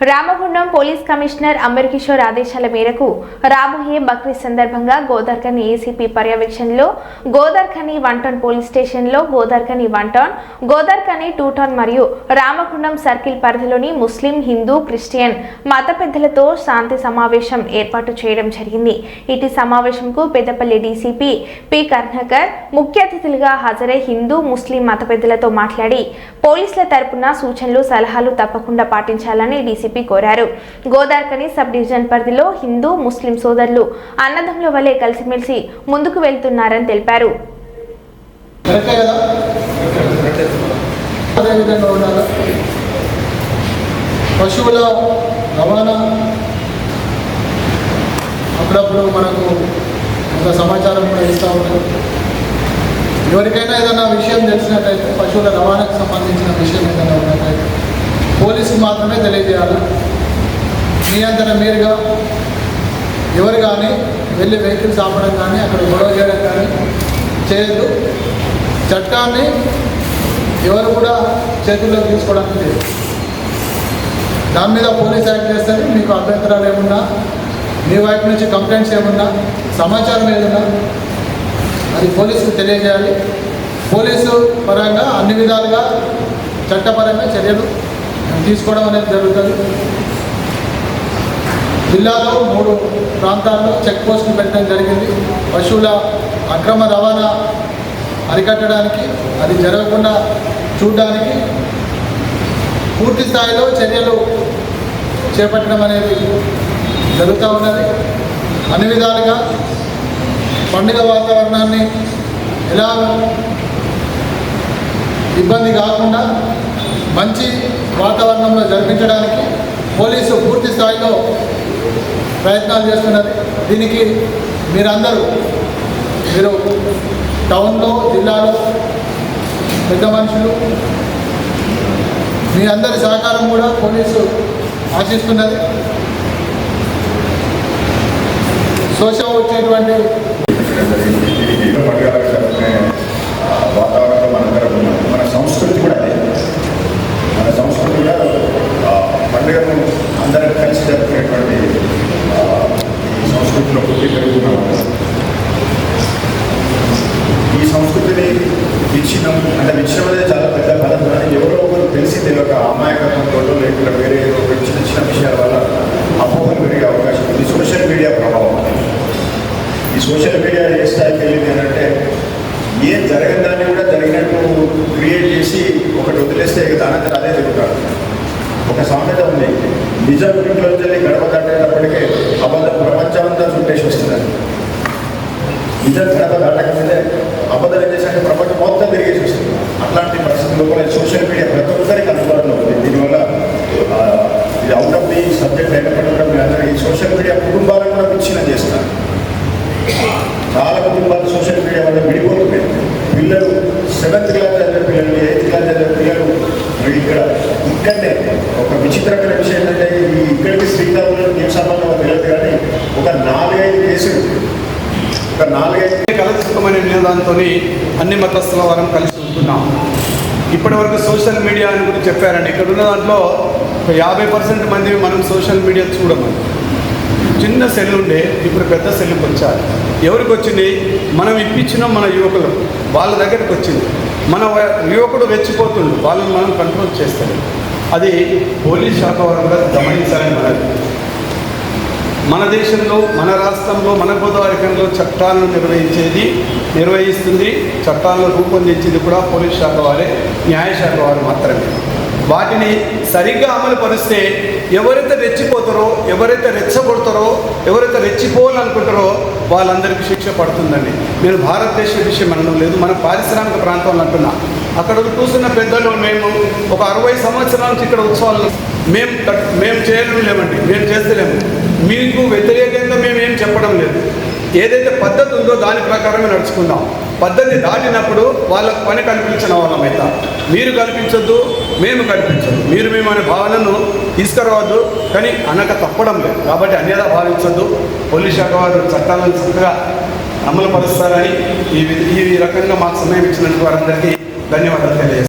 Ramagundam police commissioner Amar Kishore ఆదేశాల మేరకు రాబోయే బక్రీద్ సందర్భంగా గోదార్ఖని ఏసీపీ పర్యవేక్షణలో గోదార్ఖని వన్ టౌన్ పోలీస్ స్టేషన్లో Godavarikhani one town Godavarikhani two town మరియు రామగుండం సర్కిల్ పరిధిలోని ముస్లిం హిందూ క్రిస్టియన్ మత పెద్దలతో శాంతి సమావేశం ఏర్పాటు చేయడం జరిగింది. ఇటు సమావేశంకు పెద్దపల్లి డీసీపీ పి. కర్ణకర్ ముఖ్య అతిథులుగా హాజరై హిందూ ముస్లిం మత పెద్దలతో మాట్లాడి పోలీసుల తరపున సూచనలు సలహాలు తప్పకుండా పాటించాలని డీసీపీ కోరారు. గోదార్కని సబ్ డివిజన్ పరిధిలో హిందూ ముస్లిం సోదరులు అన్నదమ్ముల వలె కలిసిమెలిసి ముందుకు వెళ్తున్నారని తెలిపారు. పశువుల రవాణా అప్పుడప్పుడు మనకు ఒక సమాచారం కూడా ఇస్తూ ఉంటారు. ఎవరికైనా ఏదైనా విషయం తెలిసినట్టయితే పశువుల రవాణాకు సంబంధించిన విషయం ఏదైనా ఉన్నట్టయితే పోలీసుకు మాత్రమే తెలియజేయాలి. నియంత్రణ మీరుగా ఎవరు కానీ వెళ్ళి వెహికల్స్ ఆపడం కానీ అక్కడ గొడవ చేయడం కానీ చేయదు చట్టాన్ని ఎవరు కూడా చేతుల్లోకి తీసుకోవడానికి లేదు. దాని మీద పోలీస్ యాక్ట్ చేస్తే మీకు అభ్యంతరాలు ఏమున్నా మీ వైపు నుంచి కంప్లైంట్స్ ఏమున్నా సమాచారం ఏదన్నా అది పోలీసుకు తెలియజేయాలి. పోలీసు పరంగా అన్ని విధాలుగా చట్టపరంగా చర్యలు. తీసుకోవడం అనేది జరుగుతుంది. జిల్లాలో మూడు ప్రాంతాల్లో చెక్ పోస్టులు పెట్టడం జరిగింది. పశువుల అక్రమ రవాణా అరికట్టడానికి అది జరగకుండా చూడడానికి పూర్తి స్థాయిలో చర్యలు చేపట్టడం అనేది జరుగుతూ ఉన్నది. అన్ని విధాలుగా పండుగ వాతావరణాన్ని ఎలా ఇబ్బంది కాకుండా మంచి వాతావరణంలో జరిపించడానికి పోలీసు పూర్తి స్థాయిలో ప్రయత్నాలు చేస్తున్నారు దీనికి మీరందరూ మీరు టౌన్లో జిల్లాలో పెద్ద మనుషులు మీ అందరి సహకారం కూడా పోలీసు ఆశిస్తున్నది. సోషల్ వచ్చేటువంటి వాతావరణం జరుపుకునే ఆ, వాతావరణంలో మనందరం ఉన్నాం మన సంస్కృతి కూడా అదే మన సంస్కృతి కూడా ఆ, పండుగను అందరం కలిసి జరుపుకునేటువంటి ఆ, ఈ సంస్కృతిలో పుట్టి పెరుగుతున్నాం ఈ విచ్ఛిన్నం అంటే విచ్ఛిన్నం అనేది చాలా పెద్ద పదం కానీ ఎవరో ఒకరు తెలిసి తెలియక అమాయకత్వంతో లేకుండా వేరే ఏదో ఒక చిన్న చిన్న విషయాల వల్ల అపోహలు పెరిగే అవకాశం ఉంది. సోషల్ మీడియా ప్రభావం. ఈ సోషల్ మీడియా ఏ స్థాయికి వెళ్ళింది అంటే ఏం జరగని దాన్ని కూడా జరిగినట్టు క్రియేట్ చేసి ఒకటి వదిలేస్తే ఇక అదే జరుగుతాడు. ఒక సామెత ఉంది. నిజం ఇంట్లో వెళ్ళి గడప దాటేటప్పటికే అబద్ధం ప్రపంచమంతా చుట్టేసి వస్తున్నది నిజం గడప దాటకముందే అబద్ధం ఏం చేశాక ప్రపంచం మొత్తం తిరిగి చూస్తుంది అట్లాంటి పరిస్థితుల్లో కూడా సోషల్ మీడియా ప్రతి ఒక్కరికి అందుబాటులో ఉంది. దీనివల్ల ఇది అవుట్ ఆఫ్ ది సబ్జెక్ట్ అయినప్పటికీ కూడా మీరందరూ ఈ సోషల్ మీడియా కుటుంబాలను కూడా విచ్ఛిన్నం చేస్తారు చాలా కుటుంబాలు సోషల్ మీడియా వల్ల విడిపోతున్నాయి. పిల్లలు సెవెంత్ క్లాస్ చదివే పిల్లలు ఎయిత్ క్లాస్ చదివే పిల్లలు ఇక్కడ ఇక్కడనే ఒక విచిత్రమైన విషయం ఏంటంటే ఈ ఇక్కడికి శ్రీకాకుళం ఏం సంబంధం తెలియదు కానీ ఒక నాలుగైదు కేసులు. ఒక నాలుగైదు దాంతో అన్ని మతస్థుల వారం కలిసి ఉంటున్నాం. ఇప్పటివరకు సోషల్ మీడియా అని గురించి చెప్పారండి. ఇక్కడ ఉన్న దాంట్లో ఒక యాభై పర్సెంట్ మంది మనం సోషల్ మీడియా చూడమని చిన్న సెల్ ఉండే ఇప్పుడు పెద్ద సెల్కి వచ్చారు ఎవరికి వచ్చింది? మనం ఇప్పించిన మన యువకులు. వాళ్ళ దగ్గరికి వచ్చింది. మన యువకుడు రెచ్చిపోతుండు. వాళ్ళని మనం కంట్రోల్ చేస్తాడు అది పోలీస్ శాఖ వారు కూడా గమనించాలని మనది మన దేశంలో మన రాష్ట్రంలో మన గోదావరికంలో చట్టాలను నిర్వహించేది నిర్వహిస్తుంది. చట్టాలను రూపొందించేది కూడా పోలీస్ శాఖ వారే న్యాయశాఖ వారు మాత్రమే. వాటిని సరిగ్గా అమలు పరిస్తే ఎవరైతే రెచ్చిపోతారో ఎవరైతే రెచ్చగొడతారో ఎవరైతే రెచ్చిపోవాలనుకుంటారో వాళ్ళందరికీ శిక్ష పడుతుందండి. నేను భారతదేశ విషయం అనడం లేదు మన పారిశ్రామిక ప్రాంతంలో అంటున్నా. అక్కడ కూర్చున్న పెద్దలు మేము ఒక అరవై సంవత్సరాల నుంచి ఇక్కడ ఉత్సవాలు మేము మేము చేయడం లేమండి మేము చేస్తలేము. మీకు వ్యతిరేకంగా మేము చెప్పడం లేదు. ఏదైతే పద్ధతి ఉందో దాని ప్రకారమే నడుచుకుందాం. పద్ధతి దాటినప్పుడు వాళ్ళకు పని కల్పించిన వాళ్ళం అయితే. మీరు కల్పించొద్దు మేము కల్పించొద్దు. మీరు మేము అనే భావనను తీసుకురావద్దు కానీ అనక తప్పడం లేదు. కాబట్టి అన్యదా భావించొద్దు. పోలీస్ శాఖ వారు చట్టాలను చక్కగా అమలు పరుస్తారని ఈ ఈ రకంగా మాకు సమయం ఇచ్చినందుకు వారందరికీ ధన్యవాదాలు తెలియజేస్తాను